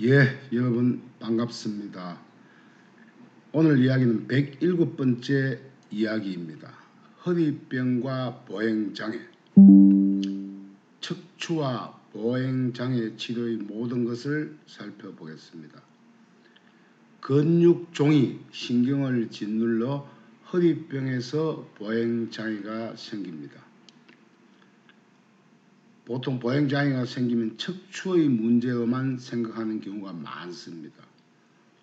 예, 여러분 반갑습니다. 오늘 이야기는 107번째 이야기입니다. 허리병과 보행장애, 척추와 보행장애 치료의 모든 것을 살펴보겠습니다. 근육종이 신경을 짓눌러 허리병에서 보행장애가 생깁니다. 보통 보행장애가 생기면 척추의 문제로만 생각하는 경우가 많습니다.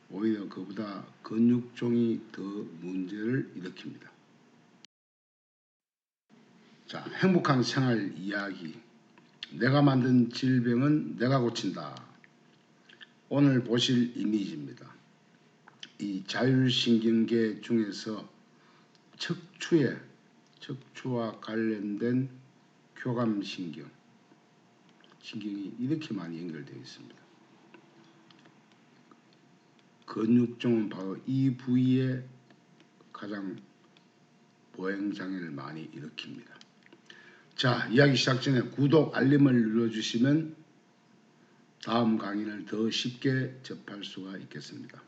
오히려 그보다 근육종이 더 문제를 일으킵니다. 자, 행복한 생활 이야기. 내가 만든 질병은 내가 고친다. 오늘 보실 이미지입니다. 이 자율신경계 중에서 척추에 척추와 관련된 교감신경 신경이 이렇게 많이 연결되어 있습니다. 근육종은 바로 이 부위에 가장 보행장애를 많이 일으킵니다. 자, 이야기 시작 전에 구독, 알림을 눌러주시면 다음 강의를 더 쉽게 접할 수가 있겠습니다.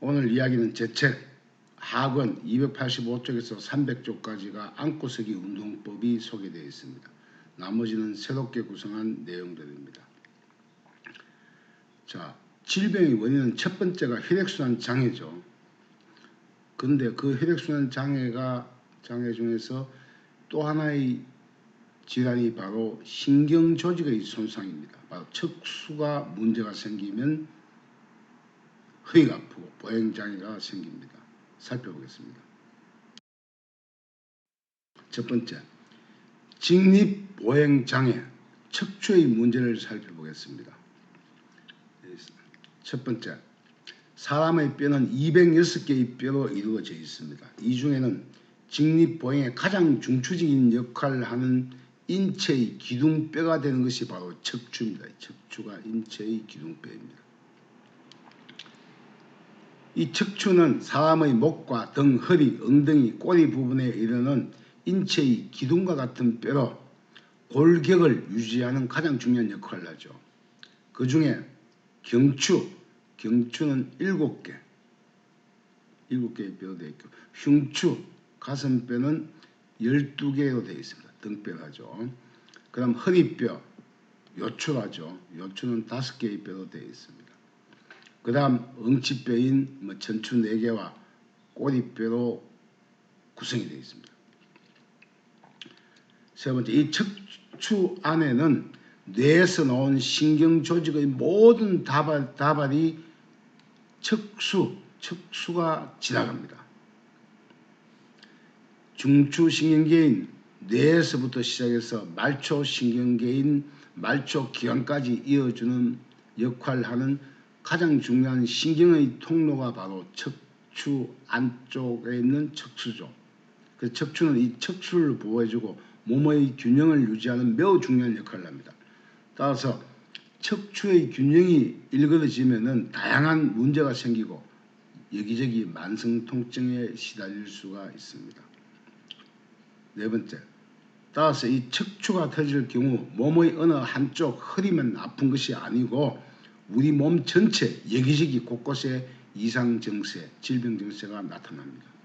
오늘 이야기는 제책 하권 285쪽에서 300쪽까지가 안고서기 운동법이 소개되어 있습니다. 나머지는 새롭게 구성한 내용들입니다. 자, 질병의 원인은 첫 번째가 혈액순환 장애죠. 근데 그 혈액순환 장애가 장애 중에서 또 하나의 질환이 바로 신경 조직의 손상입니다. 바로 척수가 문제가 생기면 허리가 아프고 보행 장애가 생깁니다. 살펴보겠습니다. 첫 번째, 직립보행장애, 척추의 문제를 살펴보겠습니다. 첫 번째, 사람의 뼈는 206개의 뼈로 이루어져 있습니다. 이 중에는 직립보행의 가장 중추적인 역할을 하는 인체의 기둥뼈가 되는 것이 바로 척추입니다. 척추가 인체의 기둥뼈입니다. 이 척추는 사람의 목과 등, 허리, 엉덩이, 꼬리 부분에 이르는 인체의 기둥과 같은 뼈로 골격을 유지하는 가장 중요한 역할을 하죠. 그 중에 경추, 경추는 일곱 개, 일곱 개의 뼈로 되어 있고 흉추, 가슴뼈는 열두 개로 되어 있습니다. 등뼈라죠. 그 다음 허리뼈, 요추라죠. 요추는 다섯 개의 뼈로 되어 있습니다. 그 다음 엉치뼈인 뭐 전추 네 개와 꼬리뼈로 구성이 되어 있습니다. 세 번째, 이 척추 안에는 뇌에서 나온 신경 조직의 모든 다발, 다발이 척수, 척수가 지나갑니다. 중추 신경계인 뇌에서부터 시작해서 말초 신경계인 말초 기관까지 이어주는 역할을 하는 가장 중요한 신경의 통로가 바로 척추 안쪽에 있는 척수죠. 그 척추는 이 척추를 보호해주고 몸의 균형을 유지하는 매우 중요한 역할을 합니다. 따라서 척추의 균형이 일그러지면은 다양한 문제가 생기고 여기저기 만성 통증에 시달릴 수가 있습니다. 네 번째, 따라서 이 척추가 터질 경우 몸의 어느 한쪽 허리만 아픈 것이 아니고 우리 몸 전체 여기저기 곳곳에 이상 증세, 질병 증세가 나타납니다.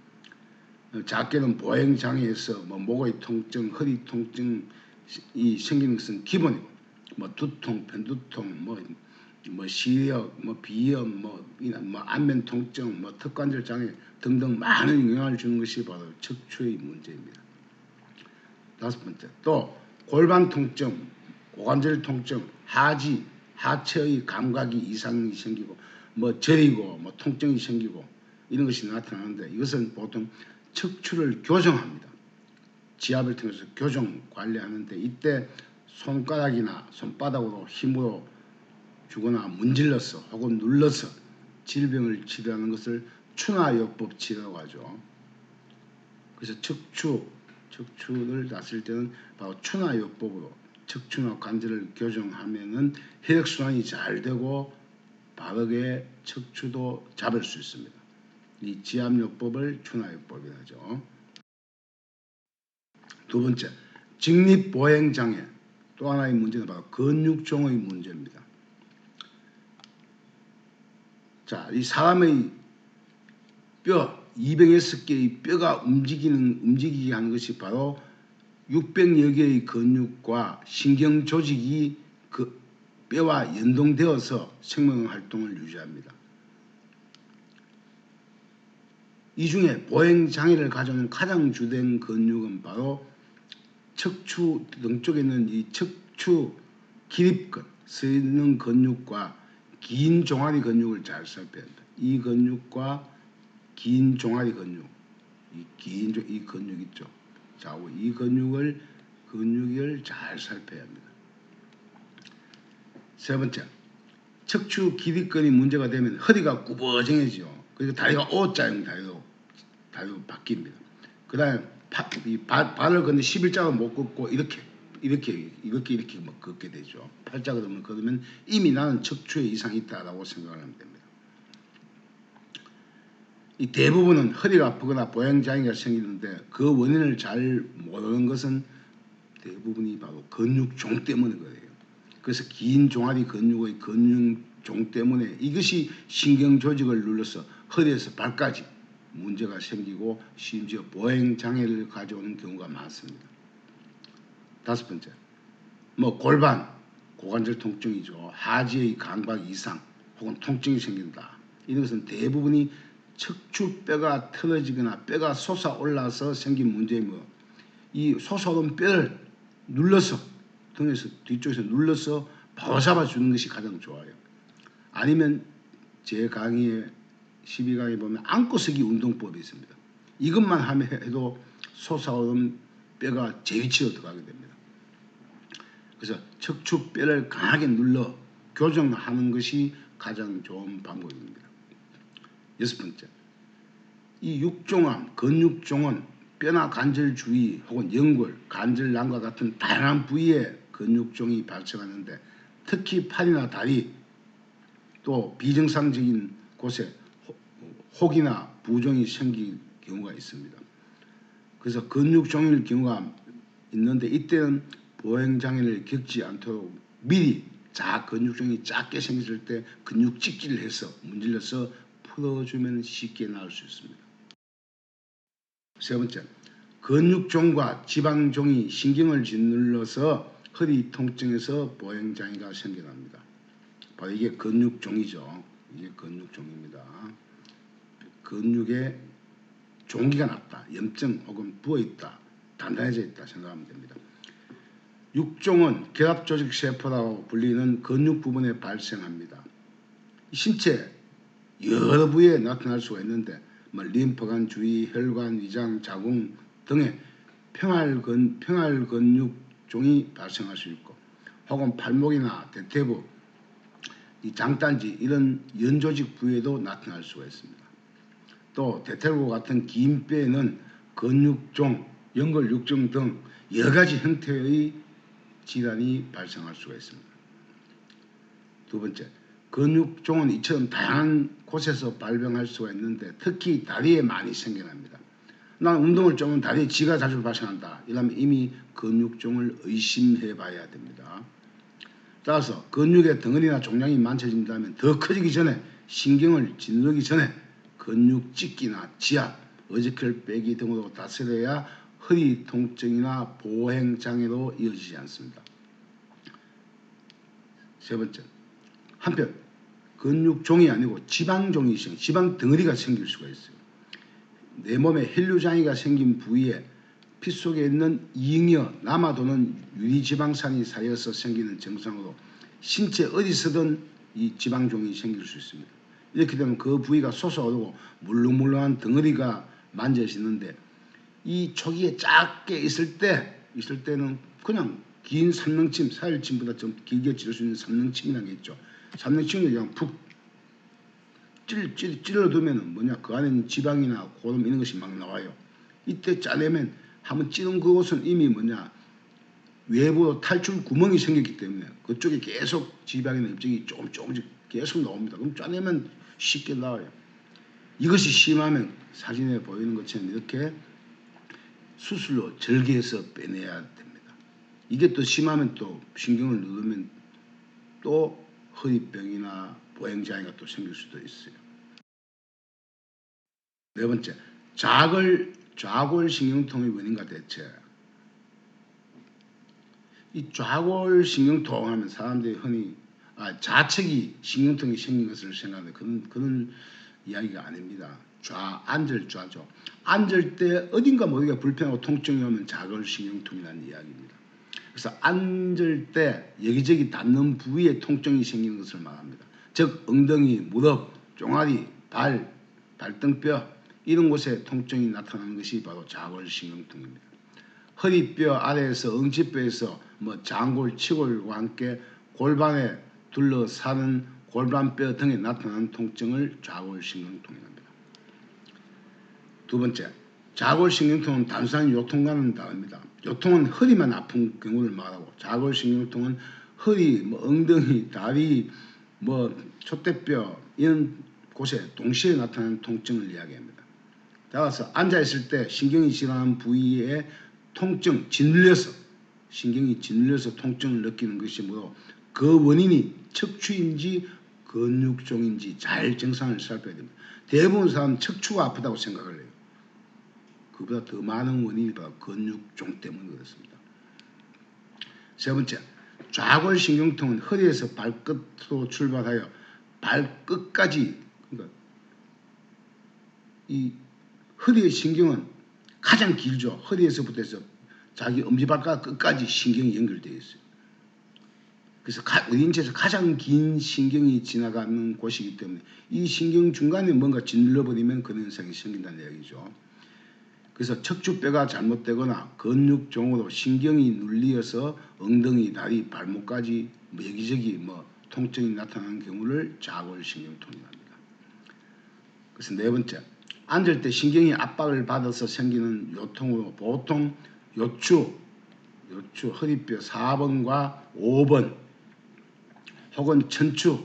작게는 보행 장애에서 뭐 목의 통증, 허리 통증이 생기는 것은 기본이고 뭐 두통, 편두통, 뭐, 뭐 시력, 뭐 비염, 뭐, 뭐 안면 통증, 뭐 턱관절 장애 등등 많은 영향을 주는 것이 바로 척추의 문제입니다. 다섯 번째, 또 골반 통증, 고관절 통증, 하지, 하체의 감각이 이상이 생기고 뭐 저리고 뭐 통증이 생기고 이런 것이 나타나는데 이것은 보통 척추를 교정합니다. 지압을 통해서 교정 관리하는데 이때 손가락이나 손바닥으로 힘으로 주거나 문질러서 혹은 눌러서 질병을 치료하는 것을 추나요법 치료라고 하죠. 그래서 척추, 척추를 났을 때는 바로 추나요법으로 척추나 관절을 교정하면은 혈액순환이 잘 되고 바르게 척추도 잡을 수 있습니다. 이 지압요법을 추나요법이라 하죠. 두 번째, 직립보행장애. 또 하나의 문제는 바로 근육종의 문제입니다. 자, 이 사람의 뼈 206개의 뼈가 움직이는 움직이게 하는 것이 바로 600여 개의 근육과 신경 조직이 그 뼈와 연동되어서 생명 활동을 유지합니다. 이 중에 보행 장애를 가져오는 가장 주된 근육은 바로 척추 등 쪽에 있는 이 척추 기립근 서 있는 근육과 긴 종아리 근육을 잘 살펴야 한다. 이 근육과 긴 종아리 근육, 이긴이 근육 있죠. 좌우 이 근육을 근육을 잘 살펴야 합니다. 세 번째, 척추 기립근이 문제가 되면 허리가 구부정해지죠. 그리고 다리가 O자형 다리로 다리로 바뀝니다. 이 발, 발을 걷는 11자가 못 걷고 이렇게 이렇게 이렇게 이렇게 막 걷게 되죠. 팔자 걸으면 걸으면 이미 나는 척추에 이상이 있다라고 생각을 하면 됩니다. 이 대부분은 허리가 아프거나 보행장애가 생기는데 그 원인을 잘 모르는 것은 대부분이 바로 근육종 때문인 거예요. 그래서 긴 종아리 근육의 근육종 때문에 이것이 신경 조직을 눌러서 허리에서 발까지 문제가 생기고 심지어 보행 장애를 가져오는 경우가 많습니다. 다섯 번째, 뭐 골반, 고관절 통증이죠. 하지의 감각 이상 혹은 통증이 생긴다. 이런 것은 대부분이 척추뼈가 틀어지거나 뼈가 솟아올라서 생긴 문제이며 이 솟아오른 뼈를 눌러서 등에서 뒤쪽에서 눌러서 바로 잡아주는 것이 가장 좋아요. 아니면 제 강의에 12강에 보면 안고서기 운동법이 있습니다. 이것만 하면 해도 솟아오른 뼈가 제 위치로 들어가게 됩니다. 그래서 척추뼈를 강하게 눌러 교정하는 것이 가장 좋은 방법입니다. 여섯 번째, 이 육종암, 근육종은 뼈나 관절 주위 혹은 연골, 관절낭과 같은 다양한 부위에 근육종이 발생하는데 특히 팔이나 다리 또 비정상적인 곳에 혹이나 부종이 생길 경우가 있습니다. 그래서 근육 종일 경우가 있는데 이때는 보행장애를 겪지 않도록 미리 자 근육종이 작게 생겼을 때 근육 찍기를 해서 문질러서 풀어주면 쉽게 나을 수 있습니다. 세 번째, 근육종과 지방종이 신경을 짓눌러서 허리 통증에서 보행장애가 생겨납니다. 바로 이게 근육종이죠. 이게 근육종입니다. 근육에 종기가 났다, 염증 혹은 부어있다, 단단해져 있다 생각하면 됩니다. 육종은 결합조직 세포라고 불리는 근육 부분에 발생합니다. 신체 여러 부위에 나타날 수가 있는데 뭐 림프관 주위, 혈관, 위장, 자궁 등의 평활근, 평활근육종이 발생할 수 있고 혹은 팔목이나 대퇴부, 이 장단지 이런 연조직 부위에도 나타날 수가 있습니다. 또 대퇴부 같은 긴 뼈에는 근육종, 연골육종 등 여러 가지 형태의 질환이 발생할 수가 있습니다. 두 번째, 근육종은 이처럼 다양한 곳에서 발병할 수가 있는데 특히 다리에 많이 생겨납니다. 난 운동을 좀 다리에 쥐가 자주 발생한다. 이러면 이미 근육종을 의심해 봐야 됩니다. 따라서 근육의 덩어리나 종양이 많쳐진다면 더 커지기 전에 신경을 짓누르기 전에 근육 찢기나 지압, 어지클 빼기 등으로 다스려야 허리 통증이나 보행 장애로 이어지지 않습니다. 세 번째, 한편 근육종이 아니고 지방종이 생, 지방 덩어리가 생길 수가 있어요. 내 몸에 혈류장애가 생긴 부위에 피 속에 있는 잉여 남아도는 유리지방산이 쌓여서 생기는 증상으로 신체 어디서든 이 지방종이 생길 수 있습니다. 이렇게 되면 그 부위가 솟아오르고 물렁물렁한 덩어리가 만져지는데 이 초기에 작게 있을 때 있을 때는 그냥 긴 삼棱침, 사일침보다 좀 길게 찌를 수 있는 삼棱침이라는 게 있죠. 삼棱침을 그냥 푹 찔, 찔, 찔러두면 뭐냐 그 안에는 지방이나 고름 이런 것이 막 나와요. 이때 짜내면 한번 찌른 그곳은 이미 뭐냐 외부로 탈출 구멍이 생겼기 때문에 그쪽에 계속 지방이나 염증이 조금 조금씩 계속 나옵니다. 그럼 짜내면 쉽게 나와요. 이것이 심하면 사진에 보이는 것처럼 이렇게 수술로 절개해서 빼내야 됩니다. 이게 또 심하면 또 신경을 누르면 또 허리병이나 보행장애가 또 생길 수도 있어요. 네 번째, 좌골 좌골 신경통의 원인과 대체. 이 좌골 신경통 하면 사람들이 흔히 아, 좌측이 신경통이 생긴 것을 생각하는 그런 그런 이야기가 아닙니다. 좌 앉을 좌죠. 앉을 때 어딘가 모르게 불편하고 통증이 오면 좌골 신경통이라는 이야기입니다. 그래서 앉을 때 여기저기 닿는 부위에 통증이 생기는 것을 말합니다. 즉 엉덩이, 무릎, 종아리, 발, 발등뼈 이런 곳에 통증이 나타나는 것이 바로 좌골신경통입니다. 허리뼈 아래에서 응치뼈에서 뭐 장골, 치골과 함께 골반에 둘러싸는 골반뼈 등에 나타나는 통증을 좌골신경통이랍니다. 두 번째, 좌골신경통은 단순한 요통과는 다릅니다. 요통은 허리만 아픈 경우를 말하고 좌골신경통은 허리, 뭐 엉덩이, 다리, 뭐 촛대뼈 이런 곳에 동시에 나타나는 통증을 이야기합니다. 따라서 앉아 있을 때 신경이 지나는 부위에 통증, 짓눌려서 신경이 짓눌려서 통증을 느끼는 것이 뭐로 그 원인이 척추인지 근육종인지 잘 증상을 살펴야 됩니다. 대부분 사람 척추가 아프다고 생각을 해요. 그보다 더 많은 원인이 바로 근육종 때문에 그렇습니다. 세 번째, 좌골신경통은 허리에서 발끝으로 출발하여 발끝까지 그러니까 이 허리의 신경은 가장 길죠. 허리에서부터 해서 자기 엄지발가락 끝까지 신경이 연결되어 있어요. 그래서 인체에서 가장 긴 신경이 지나가는 곳이기 때문에 이 신경 중간에 뭔가 짓눌러버리면 그런 현상이 생긴다는 이야기죠. 그래서 척추뼈가 잘못되거나 근육종으로 신경이 눌리어서 엉덩이, 다리, 발목까지 뭐 여기저기 뭐 통증이 나타나는 경우를 좌골신경통이랍니다. 그래서 네 번째, 앉을 때 신경이 압박을 받아서 생기는 요통으로 보통 요추, 요추 허리뼈 4번과 5번 혹은 천추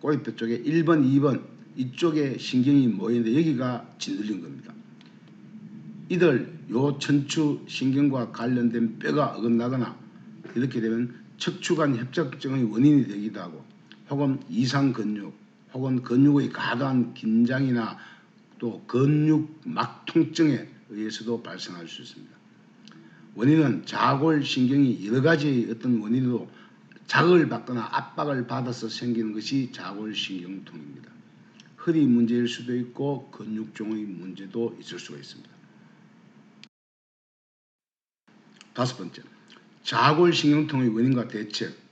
꼬리뼈 쪽에 1번, 2번 이쪽에 신경이 모이는데 여기가 짓눌린 겁니다. 이들 요 천추 신경과 관련된 뼈가 어긋나거나 이렇게 되면 척추관 협착증의 원인이 되기도 하고 혹은 이상 근육 혹은 근육의 과도한 긴장이나 또 근육 막 통증에 의해서도 발생할 수 있습니다. 원인은 자골 신경이 여러 가지 어떤 원인으로 자극을 받거나 압박을 받아서 생기는 것이 자골신경통입니다. 허리 문제일 수도 있고 근육종의 문제도 있을 수가 있습니다. 다섯 번째, 자골신경통의 원인과 대책.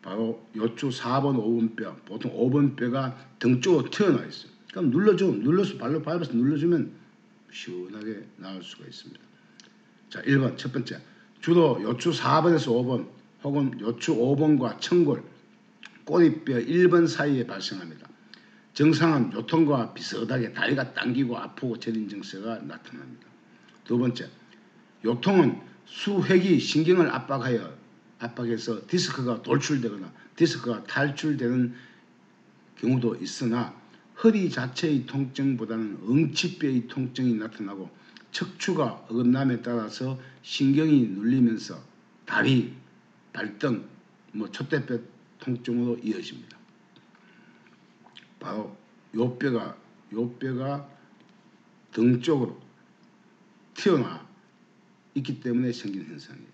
바로 요추 4번, 5번 뼈, 보통 5번 뼈가 등 쪽으로 튀어나와 있어요. 그럼 눌러줘. 눌러서 발로 밟아서 눌러주면 시원하게 나올 수가 있습니다. 자, 1번 첫 번째. 주로 요추 4번에서 5번 혹은 요추 5번과 청골, 꼬리뼈 1번 사이에 발생합니다. 증상은 요통과 비슷하게 다리가 당기고 아프고 저린 증세가 나타납니다. 두 번째, 요통은 수획이 신경을 압박하여 압박해서 디스크가 돌출되거나 디스크가 탈출되는 경우도 있으나 허리 자체의 통증보다는 응치뼈의 통증이 나타나고 척추가 어긋남에 따라서 신경이 눌리면서 다리, 발등, 뭐 촛대뼈 통증으로 이어집니다. 바로 요 뼈가 요 뼈가 등 쪽으로 튀어나와 있기 때문에 생긴 현상이에요.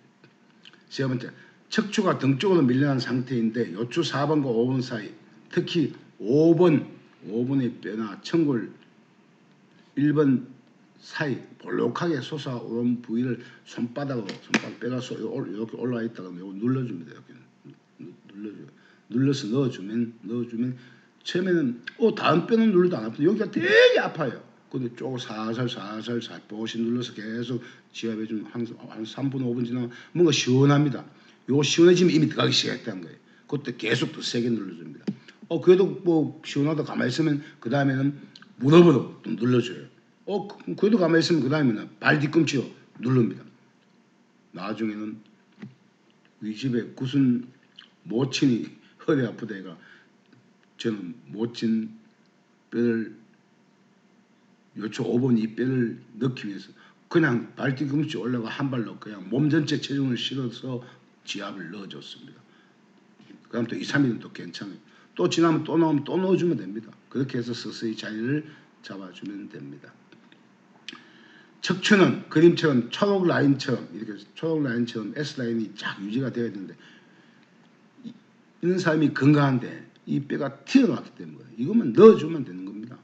세 번째, 척추가 등 쪽으로 밀려난 상태인데 요추 4번과 5번 사이, 특히 5번 5분의 뼈나 청골 1번 사이 볼록하게 솟아오른 부위를 손바닥으로 손바닥 뼈가 이렇게 올라와 있다가 이거 눌러줍니다. 이렇게 눌러줘요. 눌러서 넣어주면 넣어주면 처음에는 어 다음 뼈는 눌러도 안 아픈데 여기가 되게 아파요. 근데 쭉 살살 살살 살포시 눌러서 계속 지압해 주면 한, 한 3분 5분 지나면 뭔가 시원합니다. 요 시원해지면 이미 들어가기 시작했다는 거예요. 그때 계속 더 세게 눌러줍니다. 어 그래도 뭐 시원하다 가만히 있으면 그 다음에는 무릎으로 또 눌러줘요. 어 그, 그래도 가만히 있으면 그 다음에는 발 뒤꿈치로 누릅니다. 나중에는 우리 집에 무슨 모친이 허리 아프다가 저는 모친 뼈를 요초 5번 이 뼈를 넣기 위해서 그냥 발 뒤꿈치 올라가 한 발로 그냥 몸 전체 체중을 실어서 지압을 넣어줬습니다. 그다음 또 2, 3일은 또 괜찮아요. 또 지나면 또 나오면 또 넣어주면 됩니다. 그렇게 해서 서서히 자리를 잡아주면 됩니다. 척추는 그림처럼 초록 라인처럼 이렇게 초록 라인처럼 S 라인이 쫙 유지가 되어야 되는데 이- 이런 사람이 건강한데 이 뼈가 튀어나왔기 때문에 이것만 넣어주면 되는 겁니다.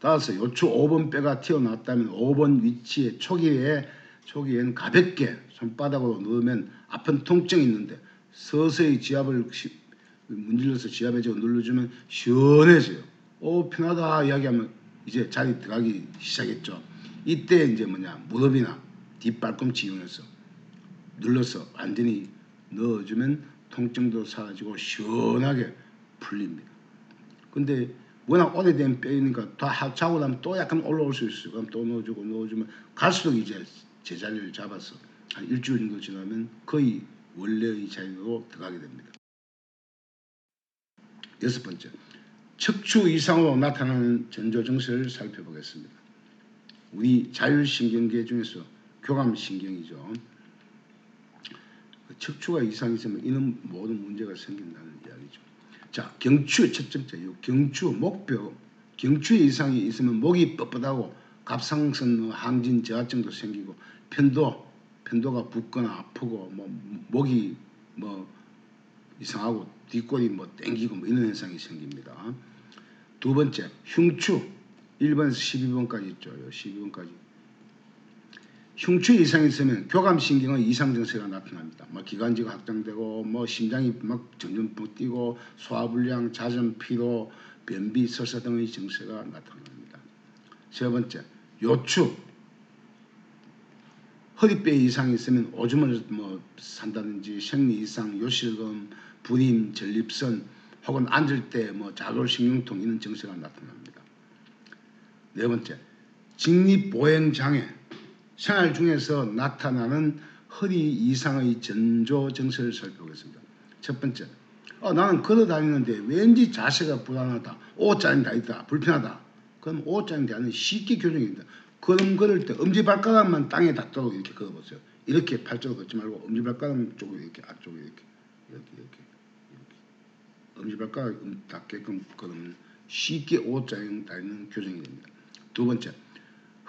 따라서 요추 5번 뼈가 튀어나왔다면 5번 위치에 초기에 초기에는 가볍게 손바닥으로 넣으면 아픈 통증이 있는데 서서히 지압을 시- 문질러서 지압해주고 눌러주면 시원해져요. 오 편하다 이야기하면 이제 자리 들어가기 시작했죠. 이때 이제 뭐냐 무릎이나 뒷발꿈치 이용해서 눌러서 완전히 넣어주면 통증도 사라지고 시원하게 풀립니다. 근데 워낙 오래된 뼈이니까 다 하- 자고 나면 또 약간 올라올 수 있어요. 그럼 또 넣어주고 넣어주면 갈수록 이제 제자리를 잡아서 한 일주일 정도 지나면 거의 원래의 자리로 들어가게 됩니다. 여섯 번째, 척추 이상으로 나타나는 전조 증세를 살펴보겠습니다. 우리 자율신경계 중에서 교감신경이죠. 그 척추가 이상이 있으면 이는 모든 문제가 생긴다는 이야기죠. 자, 경추의 첫 번째, 요 경추, 목뼈, 경추에 이상이 있으면 목이 뻣뻣하고 갑상선 항진 저하증도 생기고 편도, 편도가 붓거나 아프고 뭐 목이 뭐 이상하고 뒷골이 뭐 땡기고 뭐 이런 현상이 생깁니다. 두 번째, 흉추 1번에서 12번까지 있죠. 요 12번까지. 흉추 이상이 있으면 교감신경의 이상 증세가 나타납니다. 뭐 기관지가 확장되고 뭐 심장이 막 점점 뛰고 소화불량, 자전 피로, 변비, 설사 등의 증세가 나타납니다. 세 번째, 요추 허리뼈 이상이 있으면 오줌을 뭐 산다든지 생리 이상, 요실금, 불임, 전립선 혹은 앉을 때 뭐 자골신경통 이런 증세가 나타납니다. 네 번째, 직립보행 장애 생활 중에서 나타나는 허리 이상의 전조 증세를 살펴보겠습니다. 첫 번째, 어, 나는 걸어 다니는데 왠지 자세가 불안하다, 오짜리 다 있다, 불편하다. 그럼 오짜리 다는 쉽게 교정입니다. 걸음 걸을 때 엄지발가락만 땅에 닿도록 이렇게 걸어보세요. 이렇게 팔자로 걷지 말고 엄지발가락 쪽으로 이렇게 앞쪽으로 이렇게 이렇게 이렇게 이렇게 엄지발가락 닿게끔 걸으면 쉽게 오짜리 다니는 교정이 됩니다. 두 번째,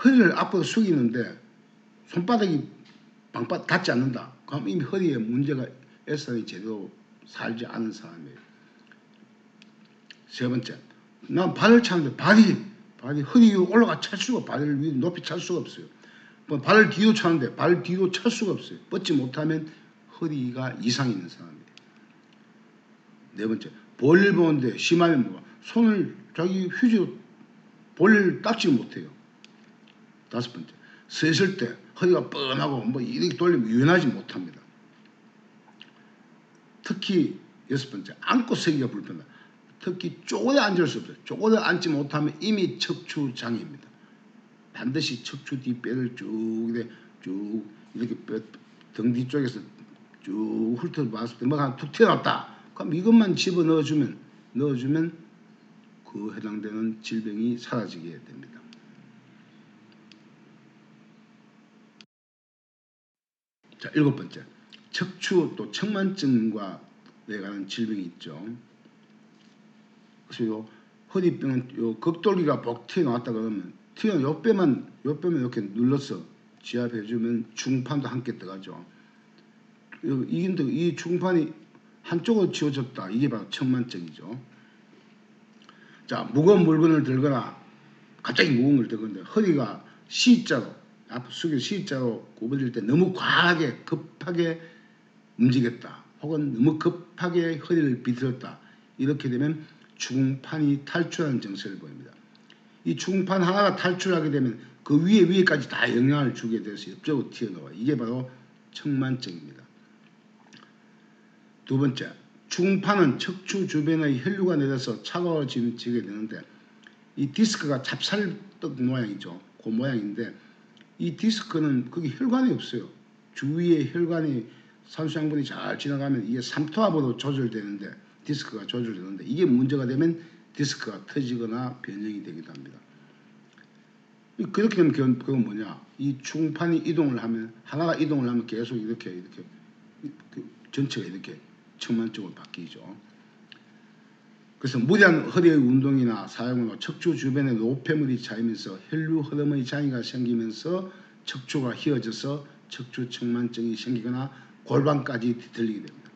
허리를 앞으로 숙이는데 손바닥이 방바 닿지 않는다. 그럼 이미 허리에 문제가 애선이 제대로 살지 않은 사람이에요. 세 번째, 난 발을 차는데 발이 발이 허리 위로 올라가 찰 수가 발을 위로 높이 찰 수가 없어요. 뭐 발을 뒤로 차는데 발 뒤로 찰 수가 없어요. 뻗지 못하면 허리가 이상이 있는 사람이에요. 네 번째, 볼일 보는데 심하면 뭐 손을 자기 휴지로 볼일 닦지 못해요. 다섯 번째, 서 있을 때 허리가 뻔하고 뭐 이렇게 돌리면 유연하지 못합니다. 특히 여섯 번째, 앉고 서기가 불편하다. 특히 쪼그려 앉을 수 없어요. 쪼그려 앉지 못하면 이미 척추 장애입니다. 반드시 척추 뒷뼈를 쭉 이렇게 쭉 이렇게 뼈, 등 뒤쪽에서 쭉 훑어봤을 때 뭐가 툭 튀어나왔다. 그럼 이것만 집어 넣어주면 넣어주면 그 해당되는 질병이 사라지게 됩니다. 자 일곱 번째 척추 또 청만증과 관한 질병이 있죠. 그래서 요 허리뼈는 요 극돌기가 복 튀어나왔다 그러면 튀어 요 뼈만 요 뼈만 이렇게 눌러서 지압해주면 중판도 함께 들어가죠. 요- 이긴데 이 중판이 한쪽으로 치워졌다. 이게 바로 청만증이죠. 자 무거운 물건을 들거나 갑자기 무거운 걸 들건데 허리가 C자로 앞 숙여 C자로 구부릴 때 너무 과하게 급하게 움직였다. 혹은 너무 급하게 허리를 비틀었다. 이렇게 되면 중판이 탈출하는 증세를 보입니다. 이 중판 하나가 탈출하게 되면 그 위에 위에까지 다 영향을 주게 돼서 옆쪽으로 튀어나와. 이게 바로 청만증입니다. 두 번째, 중판은 척추 주변의 혈류가 내려서 차가워지게 되는데 이 디스크가 찹쌀떡 모양이죠. 그 모양인데 이 디스크는 거기 혈관이 없어요. 주위에 혈관이 산소양분이 잘 지나가면 이게 삼투압으로 조절되는데 디스크가 조절되는데 이게 문제가 되면 디스크가 터지거나 변형이 되기도 합니다. 이- 그렇게 되면 그건, 뭐냐? 이 중판이 이동을 하면 하나가 이동을 하면 계속 이렇게 이렇게 이- 그 전체가 이렇게 청만적으로 바뀌죠. 그래서 무리한 허리의 운동이나 사용으로 척추 주변에 노폐물이 차이면서 혈류 흐름의 장애가 생기면서 척추가 휘어져서 척추 측만증이 생기거나 골반까지 뒤틀리게 됩니다.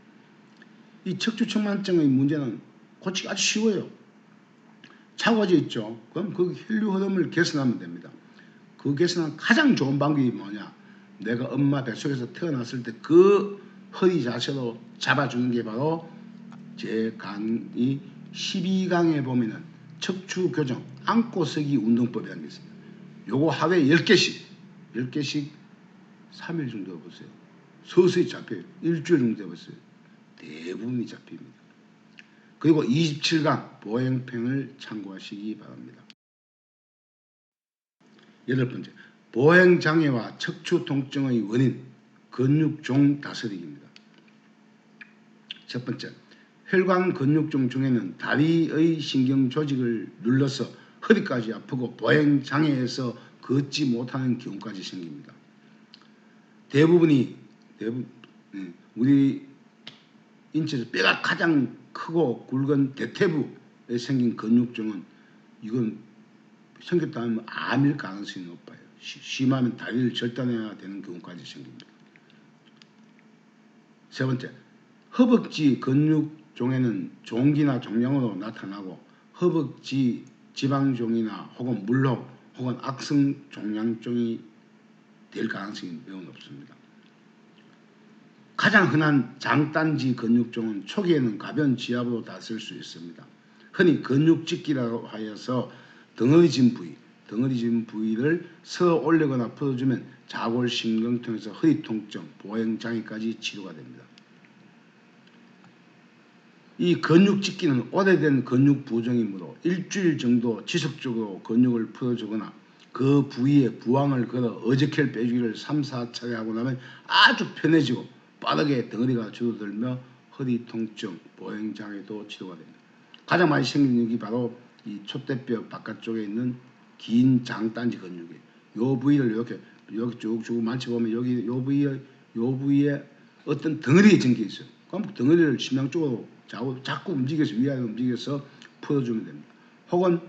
이 척추 측만증의 문제는 고치기 아주 쉬워요. 차고져 있죠. 그럼 그 혈류 흐름을 개선하면 됩니다. 그 개선한 가장 좋은 방법이 뭐냐? 내가 엄마 뱃속에서 태어났을 때 그 허리 자세로 잡아주는 게 바로 제 강의 12강에 보면은 척추 교정 안고 서기 운동법이라는 게 있습니다. 요거 하루에 10개씩 10개씩 3일 정도 해보세요. 서서히 잡혀요. 일주일 정도 해보세요. 대부분이 잡힙니다. 그리고 27강 보행편을 참고하시기 바랍니다. 여덟 번째, 보행장애와 척추 통증의 원인, 근육종 다스리기입니다. 첫 번째, 혈관 근육종 중에는 다리의 신경 조직을 눌러서 허리까지 아프고 보행 장애에서 걷지 못하는 경우까지 생깁니다. 대부분이 대부분 예, 우리 인체에서 뼈가 가장 크고 굵은 대퇴부에 생긴 근육종은 이건 생겼다 하면 암일 가능성이 높아요. 시- 심하면 다리를 절단해야 되는 경우까지 생깁니다. 세 번째, 허벅지 근육 종에는 종기나 종양으로 나타나고 허벅지 지방종이나 혹은 물혹 혹은 악성 종양종이 될 가능성이 매우 높습니다. 가장 흔한 장단지 근육종은 초기에는 가변 지압으로 다쓸 수 있습니다. 흔히 근육찢기라고 하여서 덩어리진 부위, 덩어리진 부위를 서 올리거나 풀어주면 자골신경통에서 허리 통증, 보행 장애까지 치료가 됩니다. 이 근육 찢기는 오래된 근육 부종이므로 일주일 정도 지속적으로 근육을 풀어주거나 그 부위에 부항을 걸어 어저켈 빼주기를 3, 4차례 하고 나면 아주 편해지고 빠르게 덩어리가 줄어들며 허리 통증, 보행 장애도 치료가 됩니다. 가장 많이 생기는 게 바로 이 촛대뼈 바깥쪽에 있는 긴 장단지 근육이에요. 요 부위를 이렇게 이렇게 쭉쭉 만져 보면 여기 요 부위에 요 부위에 어떤 덩어리가 생겨 있어요. 그럼 그 덩어리를 심양쪽으로 자꾸, 움직여서 위아래로 움직여서 풀어주면 됩니다. 혹은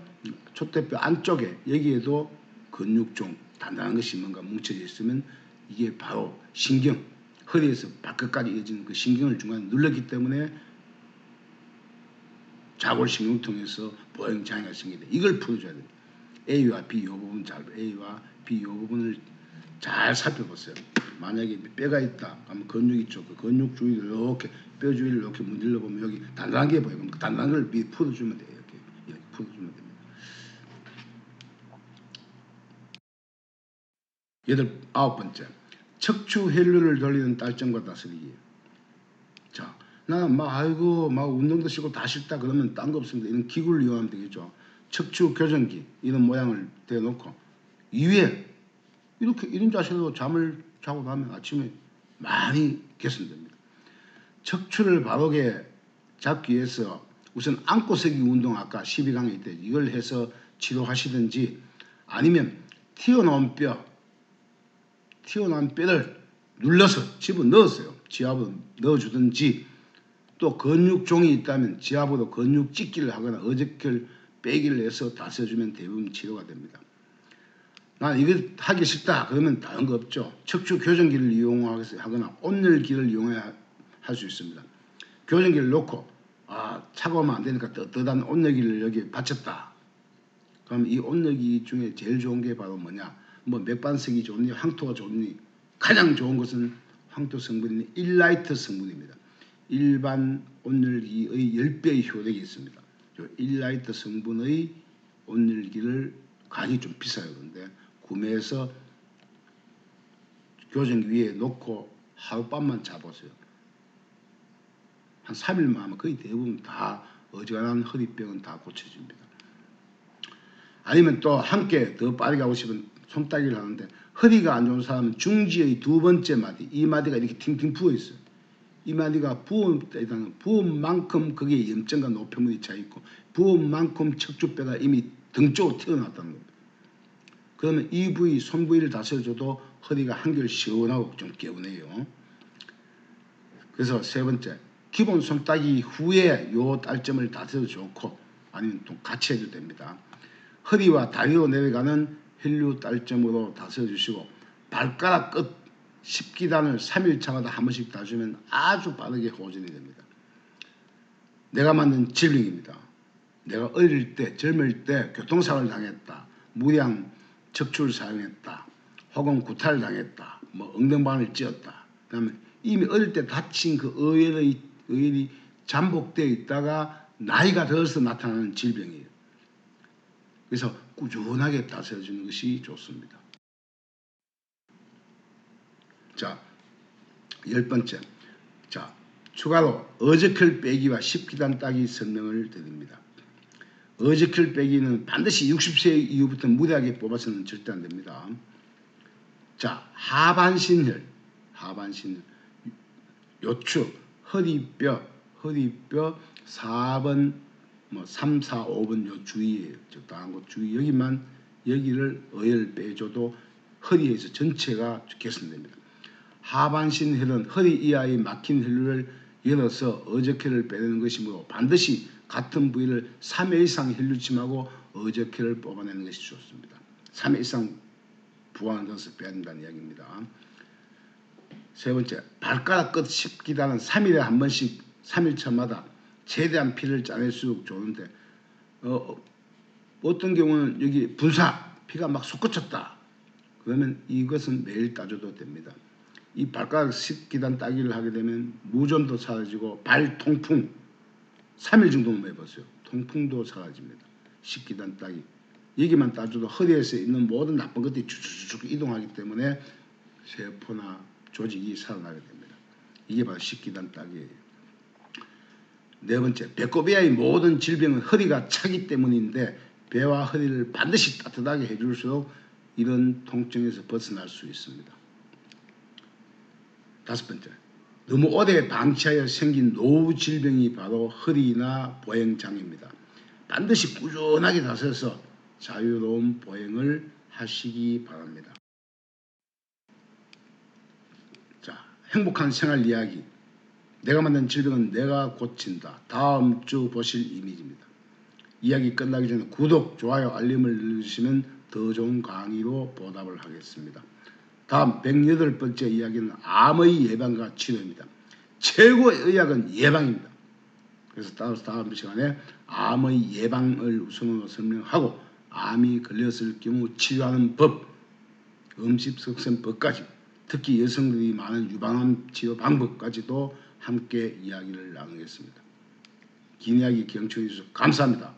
촛대뼈 안쪽에 여기에도 근육종 단단한 것이 뭔가 뭉쳐져 있으면 이게 바로 신경 허리에서 발끝까지 이어지는 그 신경을 중간에 눌렀기 때문에 자골신경 통해서 보행 장애가 생기다. 이걸 풀어줘야 돼요. A와 B 이 부분 잘 A와 B 이 부분을 잘 살펴보세요. 만약에 뼈가 있다, 그러면 근육 있죠. 그 근육 주위를 이렇게 뼈 주위를 이렇게 문질러 보면 여기 단단한 게 보여요. 그 단단한 걸 미리 풀어주면 돼요. 이렇게 이렇게 풀어주면 됩니다. 여덟 아홉 번째 척추 혈류를 돌리는 딸점과 다스리기. 자, 나는 막 아이고 막 운동도 쉬고 다 싫다 그러면 딴 거 없습니다. 이런 기구를 이용하면 되겠죠. 척추 교정기 이런 모양을 대놓고 이외에 이렇게 이런 자세로 잠을 자고 나면 아침에 많이 개선됩니다. 척추를 바르게 잡기 위해서 우선 안고 서기 운동 아까 12강에 때 이걸 해서 치료하시든지 아니면 튀어나온 뼈 튀어나온 뼈를 눌러서 집어 넣었어요. 지압으로 넣어주든지 또 근육종이 있다면 지압으로 근육 찢기를 하거나 어저결 빼기를 해서 다스려주면 대부분 치료가 됩니다. 난 이거 하기 싫다 그러면 다른 거 없죠. 척추 교정기를 이용하거나 온열기를 이용해야 할 수 있습니다. 교정기를 놓고 아 차가우면 안 되니까 뜨뜻한 온열기를 여기 받쳤다. 그럼 이 온열기 중에 제일 좋은 게 바로 뭐냐? 뭐 맥반석이 좋니 황토가 좋니 가장 좋은 것은 황토 성분인 일라이트 성분입니다. 일반 온열기의 10배의 효력이 있습니다. 이 일라이트 성분의 온열기를 가격이 좀 비싸요. 그런데 구매해서 교정기 위에 놓고 하룻밤만 자보세요. 한 3일만 하면 거의 대부분 다 어지간한 허리병은 다 고쳐집니다. 아니면 또 함께 더 빠르게 하고 싶은 손따기를 하는데 허리가 안 좋은 사람은 중지의 두 번째 마디 이 마디가 이렇게 팅팅 부어 있어요. 이 마디가 부은 부은 만큼 거기에 염증과 노폐물이 차 있고 부은 만큼 척추뼈가 이미 등 쪽으로 튀어나왔다는 겁니다. 그러면 이 부위 손 부위를 다스려줘도 허리가 한결 시원하고 좀 개운해요. 그래서 세 번째 기본 손따기 후에 요 딸점을 다져도 좋고 아니면 또 같이 해도 됩니다. 허리와 다리로 내려가는 혈류 딸점으로 다져주시고 발가락 끝 10기단을 3일차마다 한 번씩 다주면 아주 빠르게 호전이 됩니다. 내가 만든 질병입니다. 내가 어릴 때 젊을 때 교통사고를 당했다. 무량 척추를 사용했다. 혹은 구타를 당했다. 뭐 엉덩방을 찧었다. 그다음에 이미 어릴 때 다친 그 의열의 의열이 잠복되어 있다가 나이가 들어서 나타나는 질병이에요. 그래서 꾸준하게 다스려주는 것이 좋습니다. 자, 열 번째. 자, 추가로 어저클 빼기와 10기단 따기 설명을 드립니다. 어저클 빼기는 반드시 60세 이후부터 무리하게 뽑아서는 절대 안 됩니다. 자, 하반신혈, 하반신혈, 요추, 허리뼈, 허리뼈 4번, 뭐 3, 4, 5번 요 주위에 적당한 곳 주위 여기만 여기를 어혈 빼줘도 허리에서 전체가 개선됩니다. 하반신혈은 허리 이하의 막힌 혈류를 열어서 어저께를 빼내는 것이므로 반드시 같은 부위를 3회 이상 혈류침하고 어저께를 뽑아내는 것이 좋습니다. 3회 이상 부항을 넣어서 빼야 된다는 이야기입니다. 세 번째, 발가락 끝 10기단은 3일에 한 번씩 3일차마다 최대한 피를 짜낼수록 좋은데 어, 어떤 경우는 여기 분사 피가 막 솟구쳤다. 그러면 이것은 매일 따줘도 됩니다. 이 발가락 10기단 따기를 하게 되면 무좀도 사라지고 발 통풍 3일 정도만 해보세요. 통풍도 사라집니다. 10기단 따기. 여기만 따줘도 허리에서 있는 모든 나쁜 것들이 쭉쭉쭉 이동하기 때문에 세포나 조직이 살아나게 됩니다. 이게 바로 10기단 따기예요. 네 번째, 배꼽이의 모든 질병은 허리가 차기 때문인데 배와 허리를 반드시 따뜻하게 해줄수록 이런 통증에서 벗어날 수 있습니다. 다섯 번째, 너무 오래 방치하여 생긴 노후 질병이 바로 허리나 보행장애입니다. 반드시 꾸준하게 다서서 자유로운 보행을 하시기 바랍니다. 자, 행복한 생활 이야기. 내가 만든 질병은 내가 고친다. 다음 주 보실 이미지입니다. 이야기 끝나기 전에 구독, 좋아요, 알림을 눌러주시면 더 좋은 강의로 보답을 하겠습니다. 다음 108번째 이야기는 암의 예방과 치료입니다. 최고의 의학은 예방입니다. 그래서 다음 시간에 암의 예방을 우선으로 설명하고 암이 걸렸을 경우 치료하는 법, 음식석선법까지 특히 여성들이 많은 유방암 치료 방법까지도 함께 이야기를 나누겠습니다. 긴 이야기 경청해 주셔서 감사합니다.